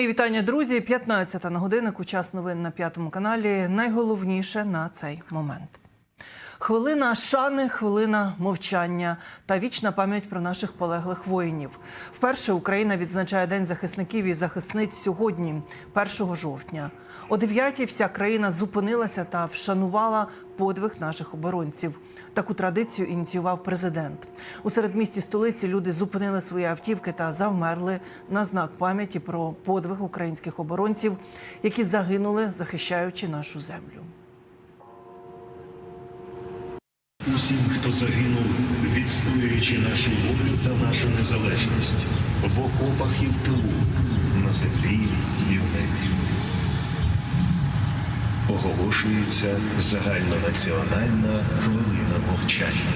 Мої вітання, друзі. 15 на годиннику. Час новин на п'ятому каналі. Найголовніше на цей момент. Хвилина шани, хвилина мовчання та вічна пам'ять про наших полеглих воїнів. Вперше Україна відзначає День захисників і захисниць сьогодні, 1 жовтня. О 9 вся країна зупинилася та вшанувала подвиг наших оборонців. Таку традицію ініціював президент. У середмісті столиці люди зупинили свої автівки та завмерли на знак пам'яті про подвиг українських оборонців, які загинули, захищаючи нашу землю. Усім, хто загинув, відстоюючи нашу волю та нашу незалежність в окопах і в тилу, на землі і в небі. Оголошується загальнонаціональна хвилина мовчання.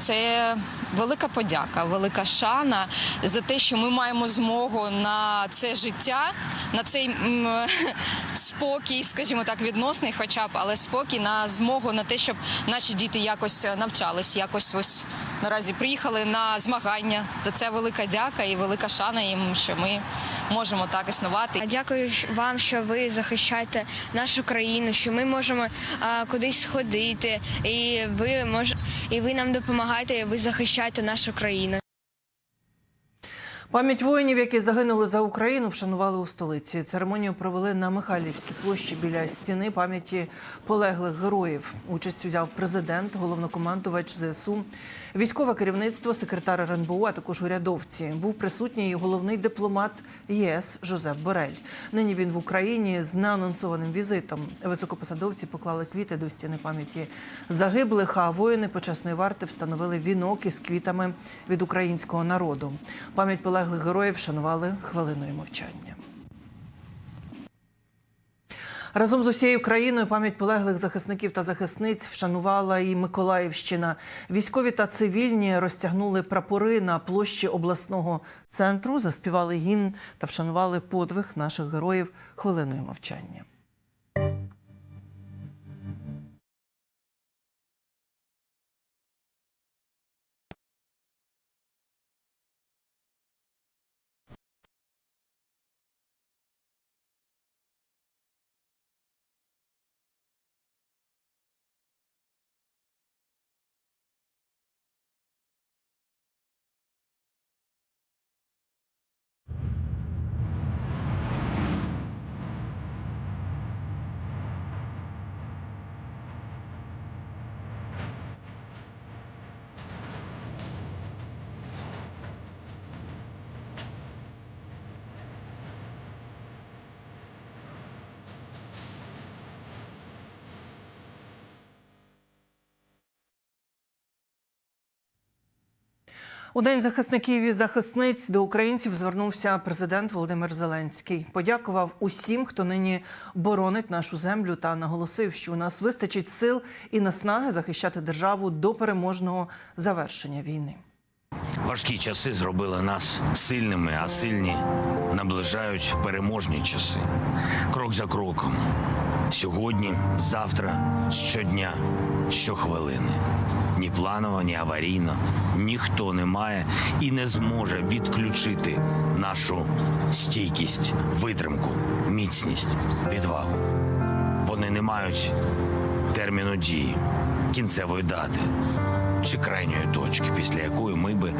Це велика подяка, велика шана за те, що ми маємо змогу на це життя, на цей спокій, скажімо так, відносний, хоча б, але спокій на змогу на те, щоб наші діти якось навчались, якось ось наразі приїхали на змагання. За це велика дяка і велика шана їм, що ми можемо так існувати. Дякую вам, що ви захищаєте нашу країну, що ми можемо а, кудись сходити, і ви мож, і ви нам допомагаєте, і ви захищаєте нашу країну. Пам'ять воїнів, які загинули за Україну, вшанували у столиці. Церемонію провели на Михайлівській площі біля стіни пам'яті полеглих героїв. Участь взяв президент, головнокомандувач ЗСУ, військове керівництво, секретар РНБУ, а також урядовці. Був присутній головний дипломат ЄС Жозеп Борель. Нині він в Україні з неанонсованим візитом. Високопосадовці поклали квіти до стіни пам'яті загиблих. А воїни почесної варти встановили вінок із квітами від українського народу. Пам'ять полеглих героїв вшанували хвилиною мовчання. Разом з усією країною пам'ять полеглих захисників та захисниць вшанувала і Миколаївщина. Військові та цивільні розтягнули прапори на площі обласного центру, заспівали гімн та вшанували подвиг наших героїв хвилиною мовчання. У день захисників і захисниць до українців звернувся президент Володимир Зеленський. Подякував усім, хто нині боронить нашу землю, та наголосив, що у нас вистачить сил і наснаги захищати державу до переможного завершення війни. Важкі часи зробили нас сильними, а сильні наближають переможні часи. Крок за кроком. Сьогодні, завтра, щодня, щохвилини. Ні планово, ні аварійно. Ніхто не має і не зможе відключити нашу стійкість, витримку, міцність, відвагу. Вони не мають терміну дії, кінцевої дати чи крайньої точки, після якої ми би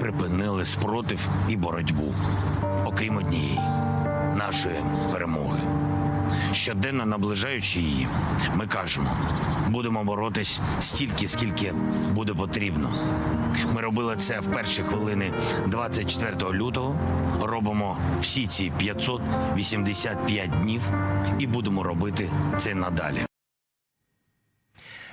припинили спротив і боротьбу, окрім однієї нашої перемоги. Щоденно наближаючи її, ми кажемо, будемо боротись стільки, скільки буде потрібно. Ми робили це в перші хвилини 24 лютого. Робимо всі ці 585 днів і будемо робити це надалі.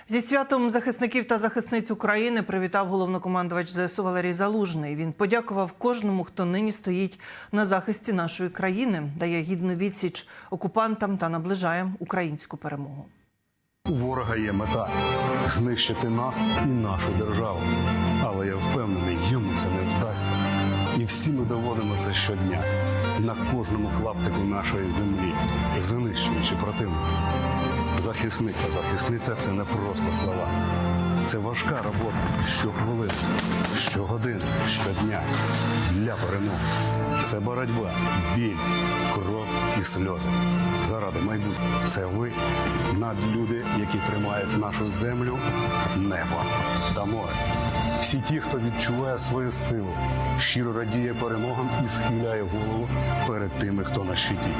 Зі святом захисників та захисниць України привітав головнокомандувач ЗСУ Валерій Залужний. Він подякував кожному, хто нині стоїть на захисті нашої країни, дає гідну відсіч окупантам та наближає українську перемогу. У ворога є мета знищити нас і нашу державу. Але я впевнений, йому це не вдасться. І всі ми доводимо це щодня на кожному клаптику нашої землі, знищуючи противника. Захисник та захисниця це не просто слова, Це важка робота щохвилини, щогодини, щодня для перемоги. Це боротьба, біль, кров і сльози. Заради майбутнього. Це ви, надлюди, які тримають нашу землю, небо та море. Всі ті, хто відчуває свою силу, щиро радіє перемогам і схиляє голову перед тими, хто на щиті.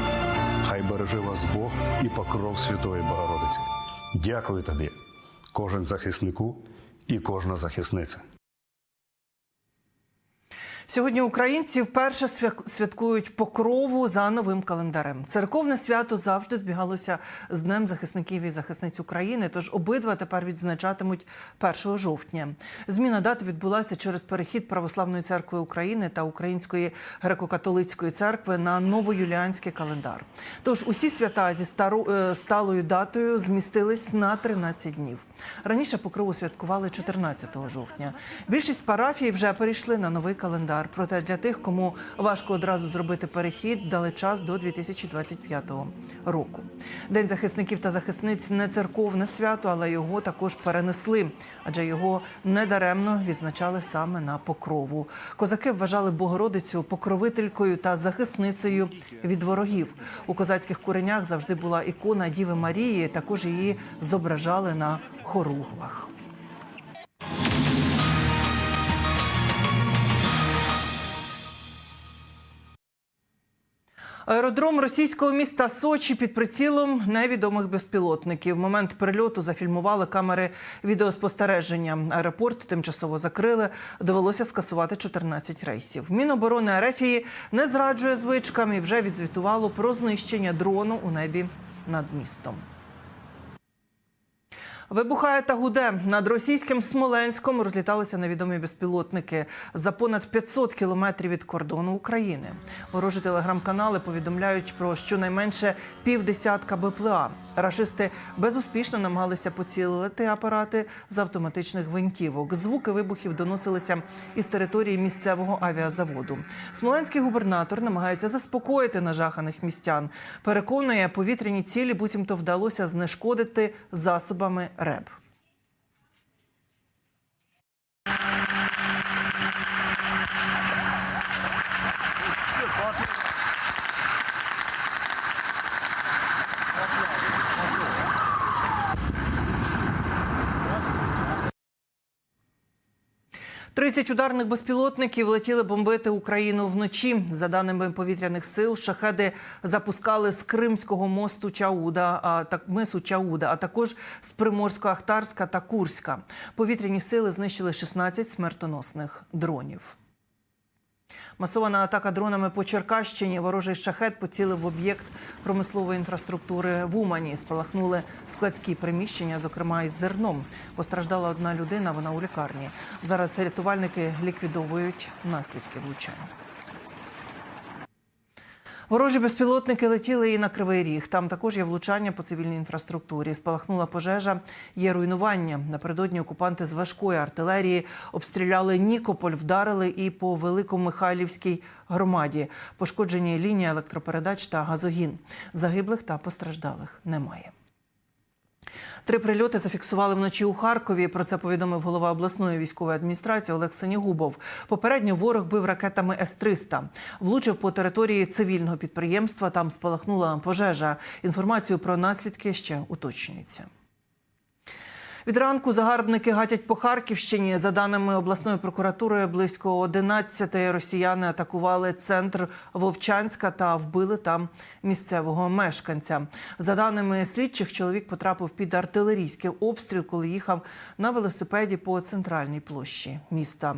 Хай береже вас Бог і покров Святої Богородиці. Дякую тобі, кожен захиснику і кожна захисниця. Сьогодні українці вперше свя- святкують покрову за новим календарем. Церковне свято завжди збігалося з Днем захисників і захисниць України. Тож обидва тепер відзначатимуть 1 жовтня. Зміна дати відбулася через перехід Православної церкви України та Української греко-католицької церкви на новоюліанський календар. Тож усі свята зі стару, е, сталою датою змістились на 13 днів. Раніше покрову святкували 14 жовтня. Більшість парафій вже перейшли на новий календар. Проте для тих, кому важко одразу зробити перехід, дали час до 2025 року. День захисників та захисниць не церковне свято, але його також перенесли, адже його недаремно відзначали саме на покрову. Козаки вважали Богородицю покровителькою та захисницею від ворогів. У козацьких куренях завжди була ікона Діви Марії. Також її зображали на хоругвах. Аеродром російського міста Сочі під прицілом невідомих безпілотників. В момент прильоту зафільмували камери відеоспостереження. Аеропорт тимчасово закрили. Довелося скасувати 14 рейсів. Міноборони Арефії не зраджує звичкам і вже відзвітувало про знищення дрону у небі над містом. Вибухає та гуде. Над російським Смоленськом розліталися невідомі безпілотники за понад 500 кілометрів від кордону України. Ворожі телеграм-канали повідомляють про щонайменше півдесятка БПЛА. Рашисти безуспішно намагалися поцілити апарати з автоматичних гвинтівок. Звуки вибухів доносилися із території місцевого авіазаводу. Смоленський губернатор намагається заспокоїти нажаханих містян. Переконує, повітряні цілі буцімто вдалося знешкодити засобами РЕБ. Тридцять ударних безпілотників летіли бомбити Україну вночі. За даними повітряних сил, шахеди запускали з Кримського мосту Чауда, а так мису Чауда, а також з Приморсько-Ахтарська та Курська. Повітряні сили знищили 16 смертоносних дронів. Масована атака дронами по Черкащині. Ворожий шахет поцілив в об'єкт промислової інфраструктури в Умані. Спалахнули складські приміщення, зокрема із зерном. Постраждала одна людина. Вона у лікарні. Зараз рятувальники ліквідовують наслідки влучання. Ворожі безпілотники летіли і на Кривий Ріг. Там також є влучання по цивільній інфраструктурі. Спалахнула пожежа, є руйнування. Напередодні окупанти з важкої артилерії обстріляли Нікополь, вдарили і по Великомихайлівській громаді. Пошкоджені лінії електропередач та газогін. Загиблих та постраждалих немає. Три прильоти зафіксували вночі у Харкові. Про це повідомив голова обласної військової адміністрації Олег Сенігубов. Попередньо ворог бив ракетами С-300. Влучив по території цивільного підприємства. Там спалахнула пожежа. Інформацію про наслідки ще уточнюється. Від ранку загарбники гатять по Харківщині. За даними обласної прокуратури, близько 11 росіяни атакували центр Вовчанська та вбили там місцевого мешканця. За даними слідчих, чоловік потрапив під артилерійський обстріл, коли їхав на велосипеді по центральній площі міста.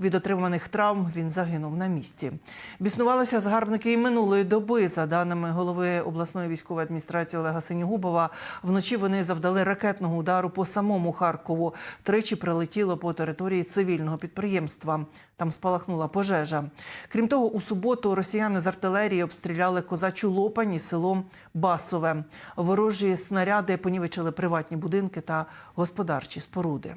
Від отриманих травм він загинув на місці. Біснувалися загарбники і минулої доби. За даними голови обласної військової адміністрації Олега Синігубова, вночі вони завдали ракетного удару по самому Харкову. Тричі прилетіло по території цивільного підприємства. Там спалахнула пожежа. Крім того, у суботу росіяни з артилерії обстріляли козачу Лопань і село Басове. Ворожі снаряди понівечили приватні будинки та господарчі споруди.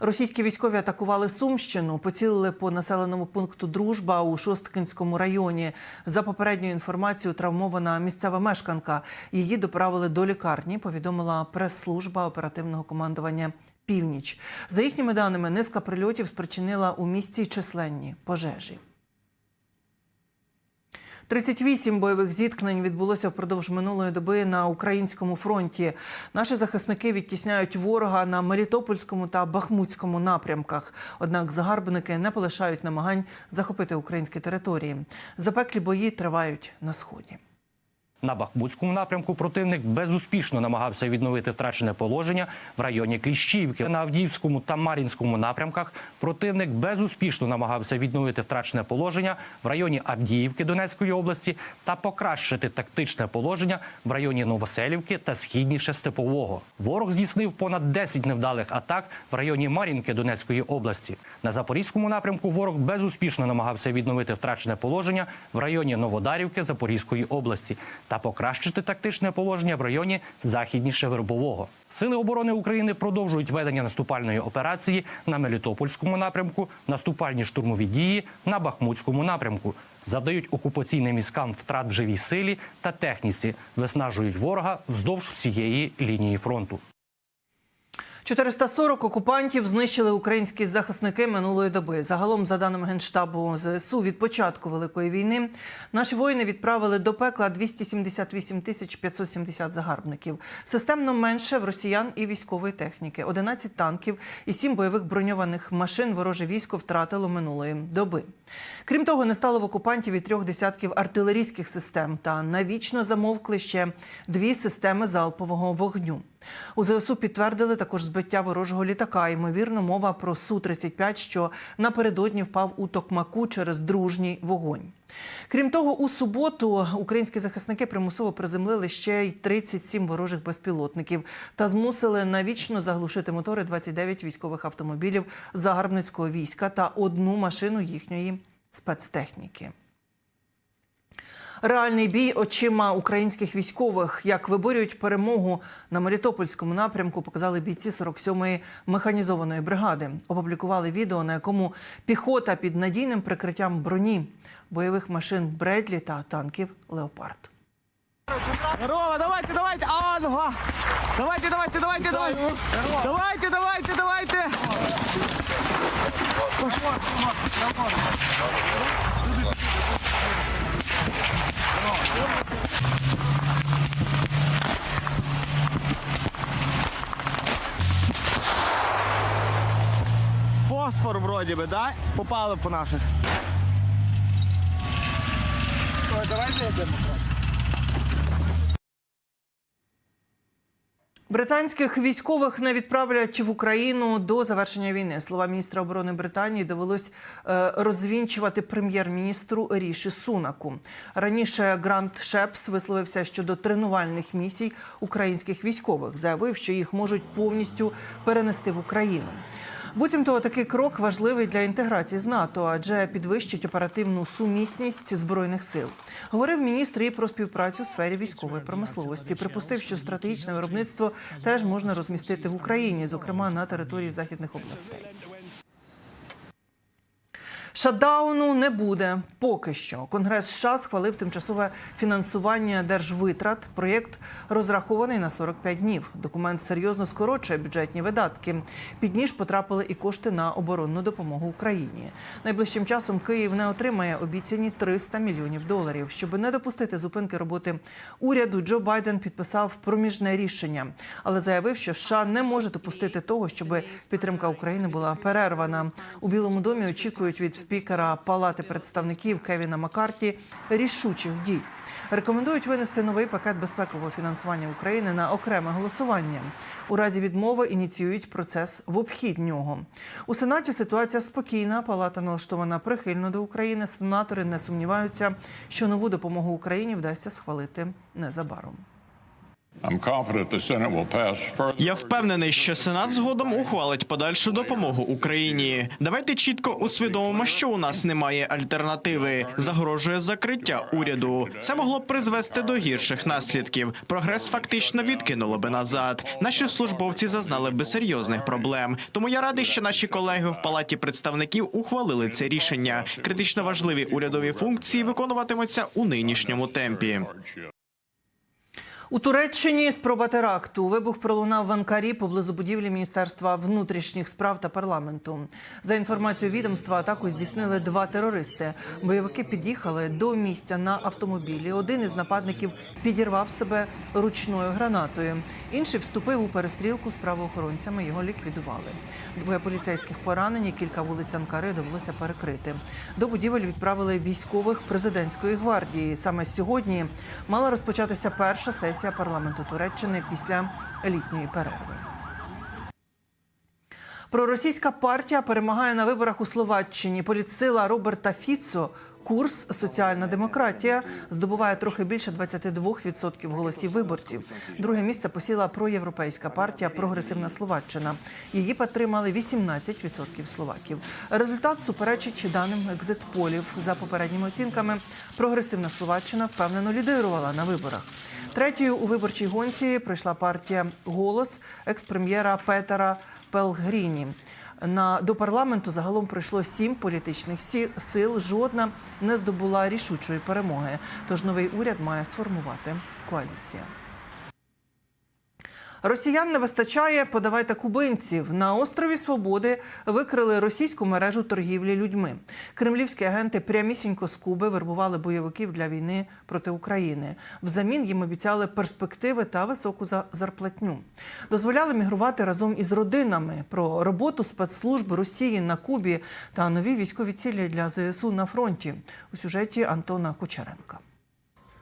Російські військові атакували Сумщину, поцілили по населеному пункту Дружба у Шосткинському районі. За попередньою інформацією, травмована місцева мешканка. Її доправили до лікарні. Повідомила прес-служба оперативного командування північ. За їхніми даними, низка прильотів спричинила у місті численні пожежі. 38 бойових зіткнень відбулося впродовж минулої доби на українському фронті. Наші захисники відтісняють ворога на Мелітопольському та Бахмутському напрямках. Однак загарбники не полишають намагань захопити українські території. Запеклі бої тривають на сході. На Бахмутському напрямку противник безуспішно намагався відновити втрачене положення в районі Кліщівки. На Авдіївському та Мар'їнському напрямках противник безуспішно намагався відновити втрачене положення в районі Авдіївки Донецької області та покращити тактичне положення в районі Новоселівки та східніше Степового. Ворог здійснив понад 10 невдалих атак в районі Мар'їнки Донецької області. На Запорізькому напрямку ворог безуспішно намагався відновити втрачене положення в районі Новодарівки Запорізької області та покращити тактичне положення в районі західніше Вербового. Сили оборони України продовжують ведення наступальної операції на Мелітопольському напрямку, наступальні штурмові дії на Бахмутському напрямку. Завдають окупаційним військам втрат в живій силі та техніці, виснажують ворога вздовж всієї лінії фронту. 440 окупантів знищили українські захисники минулої доби. Загалом, за даними генштабу ЗСУ, від початку великої війни наші воїни відправили до пекла 278 тисяч 570 загарбників. Системно менше в росіян і військової техніки. 11 танків і 7 бойових броньованих машин вороже військо втратило минулої доби. Крім того, не стало в окупантів і трьох десятків артилерійських систем та навічно замовкли ще дві системи залпового вогню. У ЗСУ підтвердили також збиття ворожого літака. Ймовірно, мова про Су-35, що напередодні впав у Токмаку через дружній вогонь. Крім того, у суботу українські захисники примусово приземлили ще й 37 ворожих безпілотників та змусили навічно заглушити мотори 29 військових автомобілів загарбницького війська та одну машину їхньої спецтехніки. Реальний бій очима українських військових, як виборюють перемогу на Мелітопольському напрямку, показали бійці 47-ї механізованої бригади. Опублікували відео, на якому піхота під надійним прикриттям броні бойових машин Бредлі та танків Леопард. Здорово, давайте, давайте, а, нога. Давайте, давайте, давайте, давайте. Давайте, давайте, давайте. Фосфор вроді би, да? Попали по наших. Давайте йдемо. Британських військових не відправлять в Україну до завершення війни. Слова міністра оборони Британії довелось е, розвінчувати прем'єр-міністру Ріші Сунаку. Раніше Грант Шепс висловився щодо тренувальних місій українських військових, заявив, що їх можуть повністю перенести в Україну. Буцімто такий крок важливий для інтеграції з НАТО, адже підвищить оперативну сумісність збройних сил. Говорив міністр і про співпрацю у сфері військової промисловості. Припустив, що стратегічне виробництво теж можна розмістити в Україні, зокрема на території західних областей. Шатдауну не буде поки що. Конгрес США схвалив тимчасове фінансування держвитрат. Проєкт розрахований на 45 днів. Документ серйозно скорочує бюджетні видатки. Під ніж потрапили і кошти на оборонну допомогу Україні. Найближчим часом Київ не отримає обіцяні 300 мільйонів доларів. Щоб не допустити зупинки роботи уряду, Джо Байден підписав проміжне рішення, але заявив, що США не може допустити того, щоб підтримка України була перервана. У Білому домі очікують від спікера Палати представників Кевіна Маккарті рішучих дій. Рекомендують винести новий пакет безпекового фінансування України на окреме голосування. У разі відмови ініціюють процес в обхід нього. У Сенаті ситуація спокійна. Палата налаштована прихильно до України. Сенатори не сумніваються, що нову допомогу Україні вдасться схвалити незабаром. Я впевнений, що Сенат згодом ухвалить подальшу допомогу Україні. Давайте чітко усвідомимо, що у нас немає альтернативи. Загрожує закриття уряду. Це могло б призвести до гірших наслідків. Прогрес фактично відкинуло би назад. Наші службовці зазнали би серйозних проблем. Тому я радий, що наші колеги в палаті представників ухвалили це рішення. Критично важливі урядові функції виконуватимуться у нинішньому темпі. У Туреччині спроба теракту. Вибух пролунав в Анкарі поблизу будівлі Міністерства внутрішніх справ та парламенту. За інформацією відомства, атаку здійснили два терористи. Бойовики під'їхали до місця на автомобілі. Один із нападників підірвав себе ручною гранатою. Інший вступив у перестрілку з правоохоронцями. Його ліквідували. Двоє поліцейських поранені. Кілька вулиць Анкари довелося перекрити. До будівель відправили військових президентської гвардії. Саме сьогодні мала розпочатися перша сесія парламенту Туреччини після літньої перерви. Проросійська партія перемагає на виборах у Словаччині. Політсила Роберта Фіцо. Курс соціальна демократія здобуває трохи більше 22% голосів виборців. Друге місце посіла проєвропейська партія Прогресивна Словаччина. Її підтримали 18% словаків. Результат суперечить даним екзитполів. За попередніми оцінками, прогресивна Словаччина впевнено лідирувала на виборах. Третьою у виборчій гонці пройшла партія Голос екс-прем'єра Петера Пелгріні. На до парламенту загалом прийшло сім політичних сил. Жодна не здобула рішучої перемоги. Тож новий уряд має сформувати коаліція. Росіян не вистачає, подавайте кубинців. На острові Свободи викрили російську мережу торгівлі людьми. Кремлівські агенти прямісінько з Куби вербували бойовиків для війни проти України. Взамін їм обіцяли перспективи та високу за- зарплатню. Дозволяли мігрувати разом із родинами. Про роботу спецслужб Росії на Кубі та нові військові цілі для ЗСУ на фронті у сюжеті Антона Кучеренка.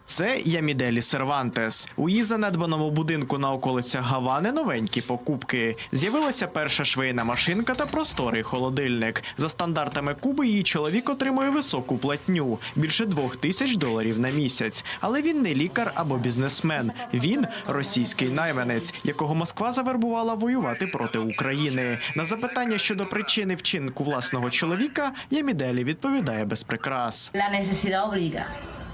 Це Яміделі Сервантес. У її занедбаному будинку на околицях Гавани новенькі покупки. З'явилася перша швейна машинка та просторий холодильник. За стандартами Куби її чоловік отримує високу платню більше двох тисяч доларів на місяць. Але він не лікар або бізнесмен. Він російський найманець, якого Москва завербувала воювати проти України. На запитання щодо причини вчинку власного чоловіка Яміделі відповідає без прикрас. La.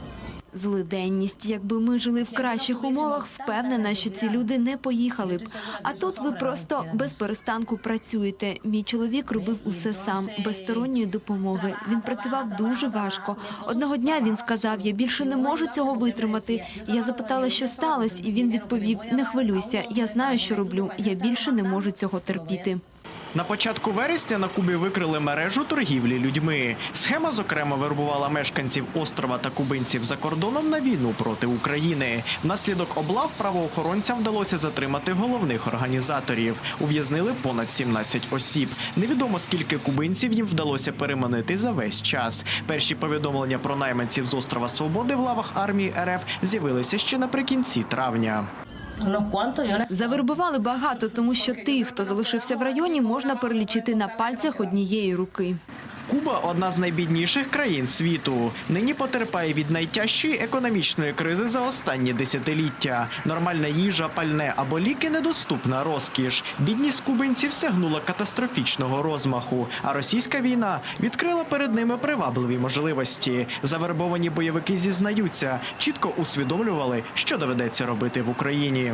Злиденність. Якби ми жили в кращих умовах, впевнена, що ці люди не поїхали б. А тут ви просто без перестанку працюєте. Мій чоловік робив усе сам, без сторонньої допомоги. Він працював дуже важко. Одного дня він сказав: Я більше не можу цього витримати. Я запитала, що сталося, і він відповів: Не хвилюйся, я знаю, що роблю. Я більше не можу цього терпіти. На початку вересня на Кубі викрили мережу торгівлі людьми. Схема, зокрема, вербувала мешканців острова та кубинців за кордоном на війну проти України. Внаслідок облав правоохоронцям вдалося затримати головних організаторів. Ув'язнили понад 17 осіб. Невідомо скільки кубинців їм вдалося переманити за весь час. Перші повідомлення про найманців з острова Свободи в лавах армії РФ з'явилися ще наприкінці травня. Cuantos. Завербували багато, тому що тих, хто залишився в районі, можна перелічити на пальцях однієї руки. Куба одна з найбідніших країн світу. Нині потерпає від найтяжчої економічної кризи за останні десятиліття. Нормальна їжа, пальне або ліки недоступна розкіш. Бідність кубинців сягнула катастрофічного розмаху. А російська війна відкрила перед ними привабливі можливості. Завербовані бойовики зізнаються, чітко усвідомлювали, що доведеться робити в Україні.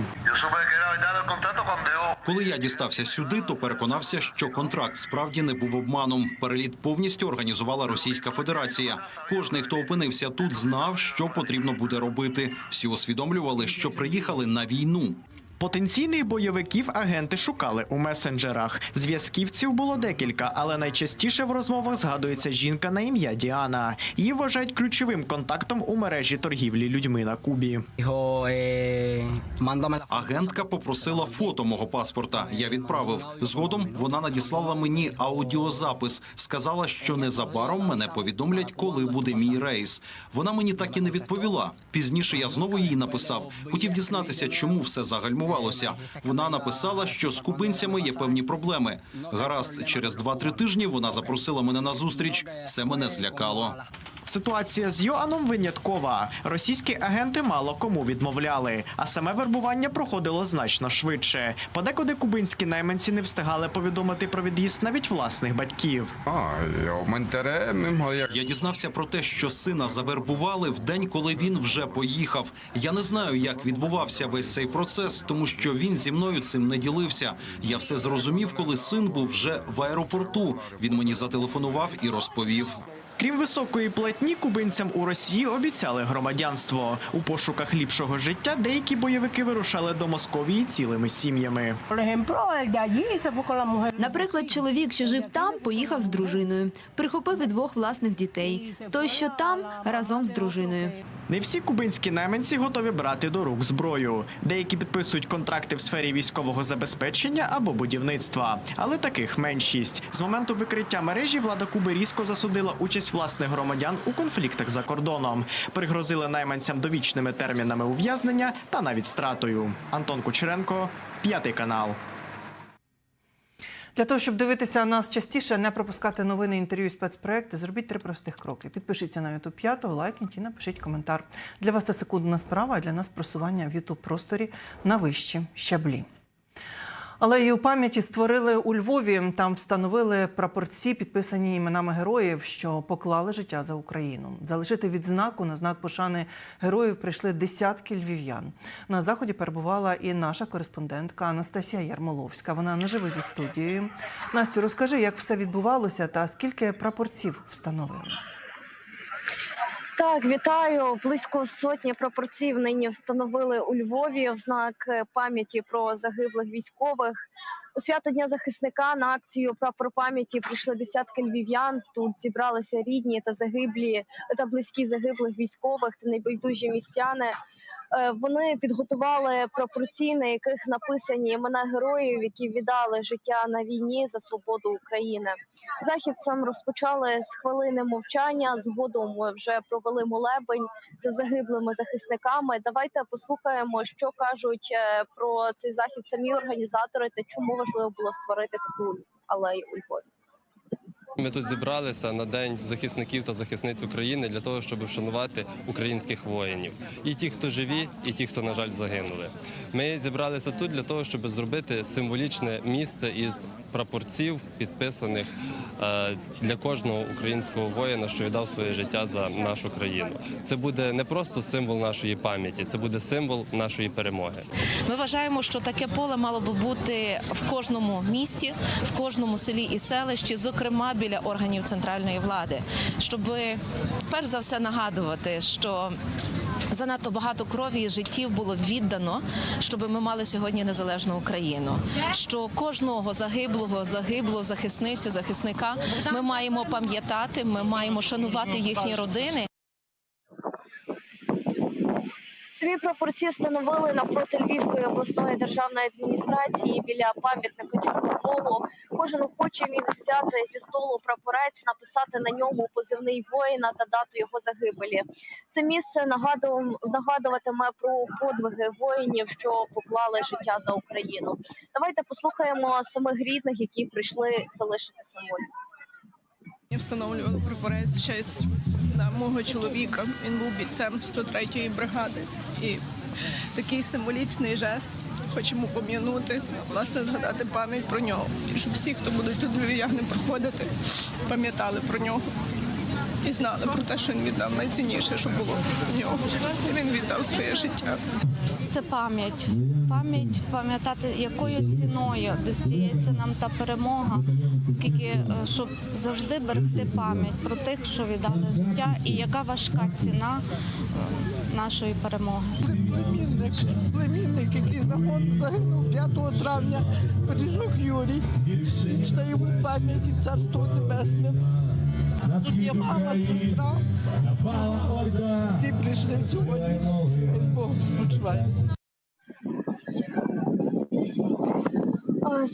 Коли я дістався сюди, то переконався, що контракт справді не був обманом. Переліт повністю організувала Російська Федерація. Кожний, хто опинився тут, знав, що потрібно буде робити. Всі усвідомлювали, що приїхали на війну. Потенційних бойовиків агенти шукали у месенджерах. Зв'язківців було декілька, але найчастіше в розмовах згадується жінка на ім'я Діана. Її вважають ключовим контактом у мережі торгівлі людьми на Кубі. Агентка попросила фото мого паспорта. Я відправив. Згодом вона надіслала мені аудіозапис. Сказала, що незабаром мене повідомлять, коли буде мій рейс. Вона мені так і не відповіла. Пізніше я знову їй написав. Хотів дізнатися, чому все загальмувалося. Вона написала, що з кубинцями є певні проблеми. Гаразд, через 2-3 тижні вона запросила мене на зустріч. Це мене злякало. Ситуація з Йоаном виняткова. Російські агенти мало кому відмовляли, а саме вербування проходило значно швидше. Подекуди кубинські найманці не встигали повідомити про від'їзд навіть власних батьків. Я дізнався про те, що сина завербували в день, коли він вже поїхав. Я не знаю, як відбувався весь цей процес, тому що він зі мною цим не ділився. Я все зрозумів, коли син був вже в аеропорту. Він мені зателефонував і розповів. Крім високої платні, кубинцям у Росії обіцяли громадянство. У пошуках ліпшого життя деякі бойовики вирушали до Московії цілими сім'ями. Наприклад, чоловік, що жив там, поїхав з дружиною, прихопив і двох власних дітей. Той, що там, разом з дружиною. Не всі кубинські найманці готові брати до рук зброю. Деякі підписують контракти в сфері військового забезпечення або будівництва, але таких меншість. З моменту викриття мережі влада Куби різко засудила участь власних громадян у конфліктах за кордоном. Пригрозили найманцям довічними термінами ув'язнення та навіть стратою. Антон Кучеренко, п'ятий канал. Для того, щоб дивитися нас частіше, не пропускати новини, інтерв'ю спецпроекти, зробіть три простих кроки. Підпишіться на YouTube 5, лайкніть і напишіть коментар. Для вас це секундна справа, а для нас просування в YouTube просторі на вищі щаблі. Але і у пам'яті створили у Львові. Там встановили прапорці, підписані іменами героїв, що поклали життя за Україну. Залишити відзнаку на знак пошани героїв прийшли десятки львів'ян. На заході перебувала і наша кореспондентка Анастасія Ярмоловська. Вона наживо зі студією. Настю, розкажи, як все відбувалося та скільки прапорців встановили. Так, вітаю. Близько сотні прапорців нині встановили у Львові в знак е, пам'яті про загиблих військових. У свято Дня захисника на акцію прапор пам'яті прийшли десятки львів'ян. Тут зібралися рідні та загиблі та близькі загиблих військових та небайдужі містяни. Е, Вони підготували прапорці, на яких написані імена героїв, які віддали життя на війні за свободу України. Захід сам розпочали з хвилини мовчання. Згодом вже провели молебень за загиблими захисниками. Давайте послухаємо, що кажуть е, про цей захід самі організатори та чому важливо було створити таку алею у Львові. Ми тут зібралися на день захисників та захисниць України для того, щоб вшанувати українських воїнів, і ті, хто живі, і ті, хто на жаль загинули. Ми зібралися тут для того, щоб зробити символічне місце із прапорців, підписаних е, для кожного українського воїна, що віддав своє життя за нашу країну. Це буде не просто символ нашої пам'яті, це буде символ нашої перемоги. Ми вважаємо, що таке поле мало би бути в кожному місті, в кожному селі і селищі, зокрема біля органів центральної влади, щоб перш за все нагадувати, що Занадто багато крові і життів було віддано, щоб ми мали сьогодні незалежну Україну. Що кожного загиблого, загиблого захисницю, захисника ми маємо пам'ятати, ми маємо шанувати їхні родини. Самі прапорці встановили навпроти Львівської обласної державної адміністрації біля пам'ятника Чорноволу. Кожен охоче міг взяти зі столу прапорець, написати на ньому позивний воїна та дату його загибелі. Це місце нагадуватиме про подвиги воїнів, що поклали життя за Україну. Давайте послухаємо самих рідних, які прийшли залишити символіку. Я встановлювала прапорець в честь на мого чоловіка. Він був бійцем 103-ї бригади. І такий символічний жест хочемо пом'янути, власне, згадати пам'ять про нього. І щоб всі, хто будуть тут львів'яни проходити, пам'ятали про нього. І знали про те, що він віддав найцінніше, що було в нього. Він віддав своє життя. Це пам'ять. Пам'ять, пам'ятати, якою ціною дістається нам та перемога, скільки е, щоб завжди берегти пам'ять про тих, що віддали життя, і яка важка ціна е, нашої перемоги. Племінник, племінник, який загинув 5 травня, Поріжок Юрій. Вічна йому пам'яті, царство небесне. Тут є мама, сестра. Всі прийшли сьогодні. З Богом спочивають. Е,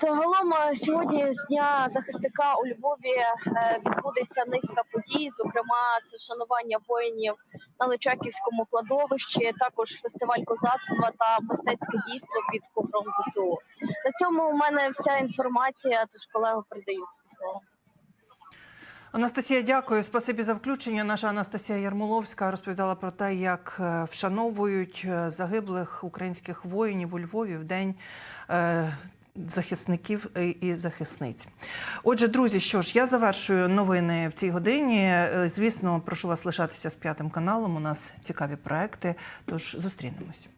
Загалом сьогодні з дня захисника у Львові е, відбудеться низка подій. Зокрема, це вшанування воїнів на Личаківському кладовищі, також фестиваль козацтва та мистецьке дійство під ковром ЗСУ. На цьому у мене вся інформація. Тож колеги передають тобі слово. Анастасія, дякую. Спасибі за включення. Наша Анастасія Ярмоловська розповідала про те, як е, вшановують е, загиблих українських воїнів у Львові в день. е, Захисників і- захисниць. Отже, друзі, що ж, я завершую новини в цій годині. Звісно, прошу вас лишатися з п'ятим каналом. У нас цікаві проекти. Тож зустрінемось.